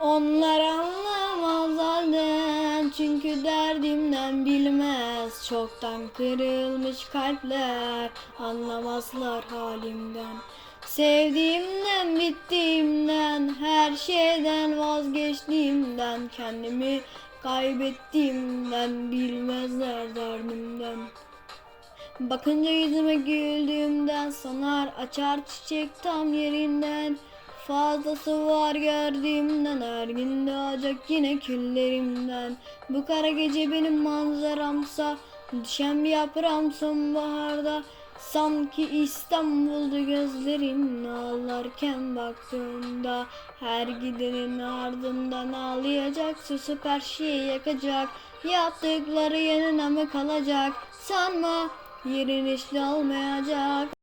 Onlar anlamaz halden çünkü derdimden bilmez. Çoktan kırılmış kalpler anlamazlar halimden. Sevdiğimden bittiğimden her şeyden vazgeçtiğimden Kendimi kaybettiğimden bilmezler derdimden. Bakınca yüzüme güldüğümden sanar açar çiçek tam yerinden Fazlası var gördüğümden. Her gün doğacak yine küllerimden. Bu kara gece benim manzaramsa Düşen bir yaprağım sonbaharda. Sanki İstanbul'da gözlerin ağlarken baktığında Her gidenin ardından ağlayacak Susup her şeyi yakacak. Yaptıkları yanına mı kalacak. Sanma yerin hiç olmayacak